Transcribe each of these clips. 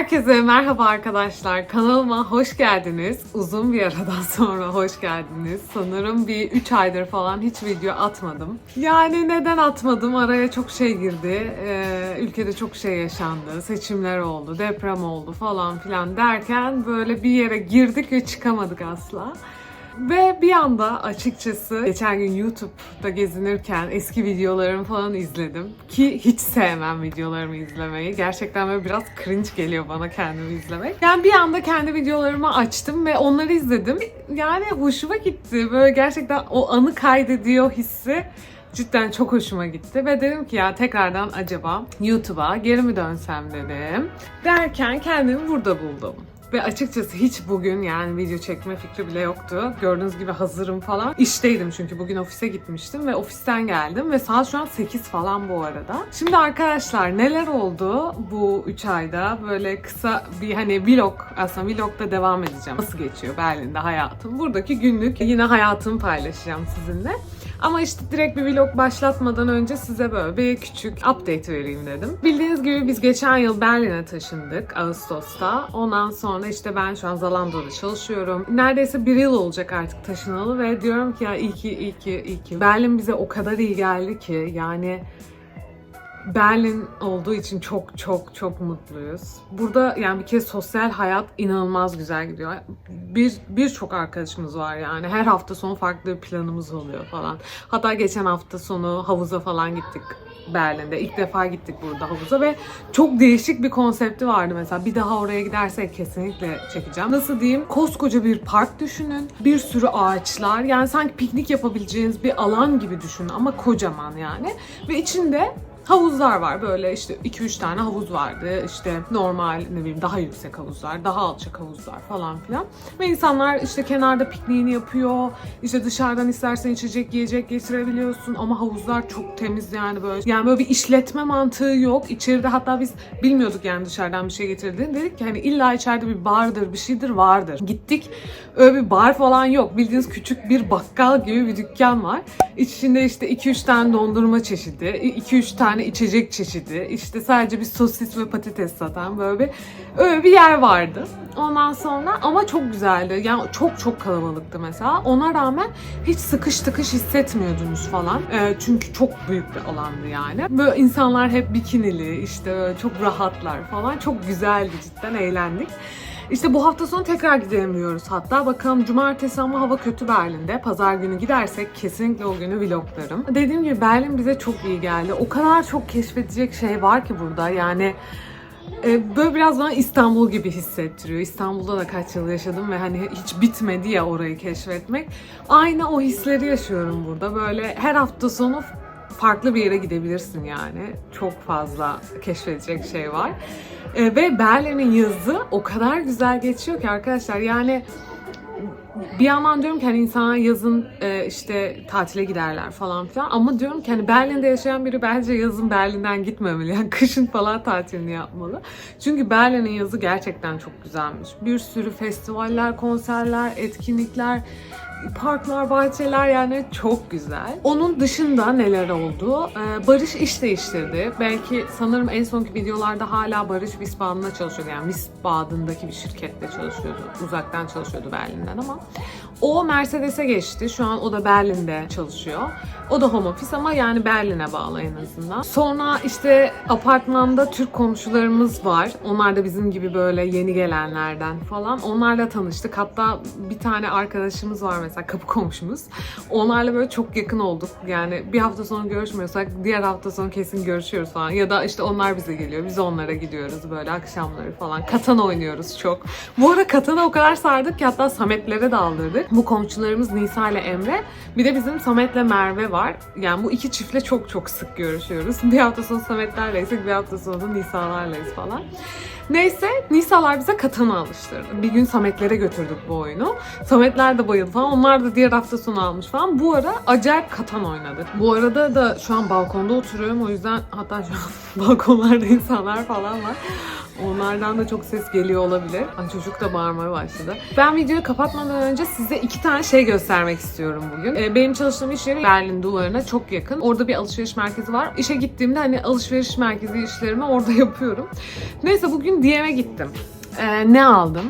Herkese merhaba arkadaşlar. Kanalıma hoş geldiniz. Uzun bir aradan sonra hoş geldiniz. Sanırım bir 3 aydır falan hiç video atmadım. Yani neden atmadım? Araya çok şey girdi. Ee, ülkede çok şey yaşandı. Seçimler oldu, deprem oldu falan filan derken böyle bir yere girdik ve çıkamadık asla. Ve bir anda açıkçası geçen gün YouTube'da gezinirken eski videolarımı falan izledim. Ki hiç sevmem videolarımı izlemeyi. Gerçekten böyle biraz cringe geliyor bana kendimi izlemek. Yani bir anda kendi videolarımı açtım ve onları izledim. Yani hoşuma gitti. Böyle gerçekten o anı kaydediyor hissi cidden çok hoşuma gitti ve dedim ki ya tekrardan acaba YouTube'a geri mi dönsem dedim. Derken kendimi burada buldum. Ve açıkçası hiç bugün yani video çekme fikri bile yoktu. Gördüğünüz gibi hazırım falan. İşteydim çünkü bugün ofise gitmiştim ve ofisten geldim ve saat şu an 8 falan bu arada. Şimdi arkadaşlar neler oldu bu 3 ayda? Böyle kısa bir hani vlog aslında vlogda devam edeceğim. Nasıl geçiyor Berlin'de hayatım? Buradaki günlük yine hayatımı paylaşacağım sizinle. Ama işte direkt bir vlog başlatmadan önce size böyle bir küçük update vereyim dedim. Bildiğiniz gibi biz geçen yıl Berlin'e taşındık Ağustos'ta. Ondan sonra işte ben şu an Zalando'da çalışıyorum. Neredeyse bir yıl olacak artık taşınalı ve diyorum ki ya iyi ki iyi ki iyi ki. Berlin bize o kadar iyi geldi ki yani Berlin olduğu için çok çok çok mutluyuz. Burada yani bir kez sosyal hayat inanılmaz güzel gidiyor. Bir birçok arkadaşımız var yani. Her hafta sonu farklı bir planımız oluyor falan. Hatta geçen hafta sonu havuza falan gittik Berlin'de. İlk defa gittik burada havuza ve çok değişik bir konsepti vardı mesela. Bir daha oraya gidersek kesinlikle çekeceğim. Nasıl diyeyim? Koskoca bir park düşünün. Bir sürü ağaçlar. Yani sanki piknik yapabileceğiniz bir alan gibi düşünün ama kocaman yani. Ve içinde havuzlar var böyle işte 2-3 tane havuz vardı. İşte normal ne bileyim daha yüksek havuzlar daha alçak havuzlar falan filan. Ve insanlar işte kenarda pikniğini yapıyor. İşte dışarıdan istersen içecek yiyecek getirebiliyorsun. Ama havuzlar çok temiz yani böyle yani böyle bir işletme mantığı yok. İçeride hatta biz bilmiyorduk yani dışarıdan bir şey getirdiğini. Dedik ki hani illa içeride bir bardır bir şeydir vardır. Gittik öyle bir bar falan yok. Bildiğiniz küçük bir bakkal gibi bir dükkan var. İçinde işte 2-3 tane dondurma çeşidi 2-3 tane içecek çeşidi, işte sadece bir sosis ve patates satan böyle bir öyle bir yer vardı. Ondan sonra ama çok güzeldi. Yani çok çok kalabalıktı mesela. Ona rağmen hiç sıkış tıkış hissetmiyordunuz falan. Ee, çünkü çok büyük bir alandı yani. Böyle insanlar hep bikinili, işte çok rahatlar falan. Çok güzeldi cidden eğlendik. İşte bu hafta sonu tekrar gidemiyoruz hatta. Bakalım cumartesi ama hava kötü Berlin'de. Pazar günü gidersek kesinlikle o günü vloglarım. Dediğim gibi Berlin bize çok iyi geldi. O kadar çok keşfedecek şey var ki burada. Yani e, böyle biraz bana İstanbul gibi hissettiriyor. İstanbul'da da kaç yıl yaşadım ve hani hiç bitmedi ya orayı keşfetmek. Aynı o hisleri yaşıyorum burada. Böyle her hafta sonu farklı bir yere gidebilirsin yani. Çok fazla keşfedecek şey var. E, ve Berlin'in yazı o kadar güzel geçiyor ki arkadaşlar yani bir yandan diyorum ki hani insanlar yazın e, işte tatile giderler falan filan ama diyorum ki hani Berlin'de yaşayan biri bence yazın Berlin'den gitmemeli. Yani kışın falan tatilini yapmalı. Çünkü Berlin'in yazı gerçekten çok güzelmiş. Bir sürü festivaller, konserler, etkinlikler, parklar, bahçeler yani çok güzel. Onun dışında neler oldu? Ee, Barış iş değiştirdi. Belki sanırım en sonki videolarda hala Barış Wiesbaden'da çalışıyordu. Yani Wiesbaden'daki bir şirkette çalışıyordu. Uzaktan çalışıyordu Berlin'den ama. O Mercedes'e geçti. Şu an o da Berlin'de çalışıyor. O da home office ama yani Berlin'e bağlı en azından. Sonra işte apartmanda Türk komşularımız var. Onlar da bizim gibi böyle yeni gelenlerden falan. Onlarla tanıştık. Hatta bir tane arkadaşımız var mesela kapı komşumuz. Onlarla böyle çok yakın olduk. Yani bir hafta sonra görüşmüyorsak diğer hafta sonu kesin görüşüyoruz falan. Ya da işte onlar bize geliyor. Biz onlara gidiyoruz böyle akşamları falan. Katan oynuyoruz çok. Bu ara Katan'a o kadar sardık ki hatta Samet'lere de aldırdık. Bu komşularımız Nisa ile Emre. Bir de bizim Samet'le Merve var. Yani bu iki çiftle çok çok sık görüşüyoruz. Bir hafta sonu Samet'lerleysek bir hafta sonu da Nisa'larlayız falan. Neyse Nisa'lar bize Katan'ı alıştırdı. Bir gün Samet'lere götürdük bu oyunu. Samet'ler de bayıldı falan. Onlar da diğer hafta sonu almış falan. Bu ara acayip Katan oynadık. Bu arada da şu an balkonda oturuyorum. O yüzden hatta şu an balkonlarda insanlar falan var. Onlardan da çok ses geliyor olabilir. Ay çocuk da bağırmaya başladı. Ben videoyu kapatmadan önce size iki tane şey göstermek istiyorum bugün. Ee, benim çalıştığım iş yeri Berlin duvarına çok yakın. Orada bir alışveriş merkezi var. İşe gittiğimde hani alışveriş merkezi işlerimi orada yapıyorum. Neyse bugün DM'e gittim. Ee, ne aldım?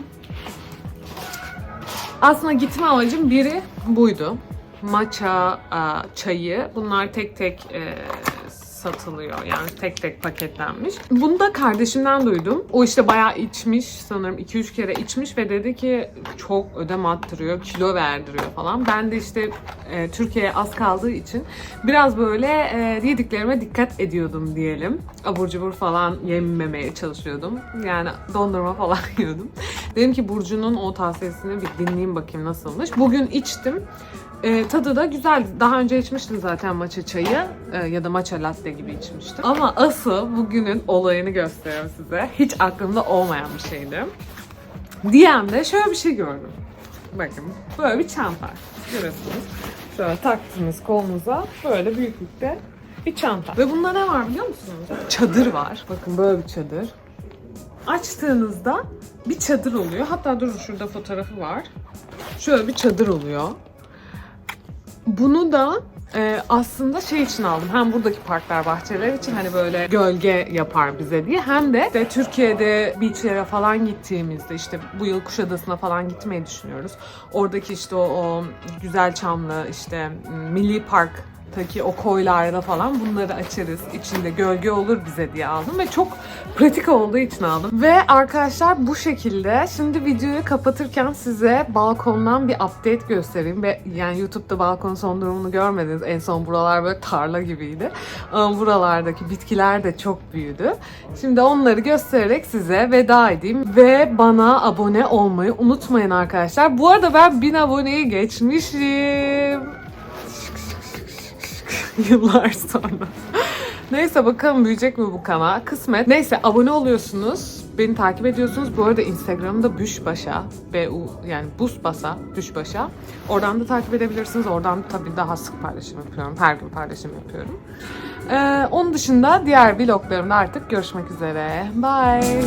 Aslında gitme amacım biri buydu. Matcha e, çayı. Bunlar tek tek e, satılıyor. Yani tek tek paketlenmiş. Bunu da kardeşimden duydum. O işte bayağı içmiş. Sanırım 2-3 kere içmiş ve dedi ki çok ödem attırıyor, kilo verdiriyor falan. Ben de işte e, Türkiye'ye az kaldığı için biraz böyle e, yediklerime dikkat ediyordum diyelim. Abur cubur falan yememeye çalışıyordum. Yani dondurma falan yiyordum. Dedim ki Burcu'nun o tavsiyesini bir dinleyeyim bakayım nasılmış. Bugün içtim. E, tadı da güzeldi. Daha önce içmiştim zaten matcha çayı e, ya da matcha latte gibi içmiştim. Ama asıl bugünün olayını gösteriyorum size. Hiç aklımda olmayan bir şeydi. DM'de şöyle bir şey gördüm. Bakın böyle bir çanta. Görüyorsunuz. Şöyle taktınız kolunuza böyle büyüklükte bir çanta. Ve bunda ne var biliyor musunuz? Çadır var. Bakın böyle bir çadır. Açtığınızda bir çadır oluyor. Hatta durun şurada fotoğrafı var. Şöyle bir çadır oluyor. Bunu da e, aslında şey için aldım. Hem buradaki parklar, bahçeler için hani böyle gölge yapar bize diye. Hem de, de Türkiye'de beachlere falan gittiğimizde işte bu yıl Kuşadası'na falan gitmeyi düşünüyoruz. Oradaki işte o, o güzel çamlı işte milli park Taki o koylarda falan bunları açarız. İçinde gölge olur bize diye aldım ve çok pratik olduğu için aldım. Ve arkadaşlar bu şekilde şimdi videoyu kapatırken size balkondan bir update göstereyim. Ve yani YouTube'da balkonun son durumunu görmediniz. En son buralar böyle tarla gibiydi. Ama buralardaki bitkiler de çok büyüdü. Şimdi onları göstererek size veda edeyim. Ve bana abone olmayı unutmayın arkadaşlar. Bu arada ben 1000 aboneyi geçmişim. Yıllar sonra. Neyse bakalım büyüyecek mi bu kanal? Kısmet. Neyse abone oluyorsunuz. Beni takip ediyorsunuz. Bu arada Instagram'da Büşbaş'a. B-U yani Busbasa Büşbaş'a. Oradan da takip edebilirsiniz. Oradan tabii daha sık paylaşım yapıyorum. Her gün paylaşım yapıyorum. Ee, onun dışında diğer vloglarımda artık görüşmek üzere. Bye.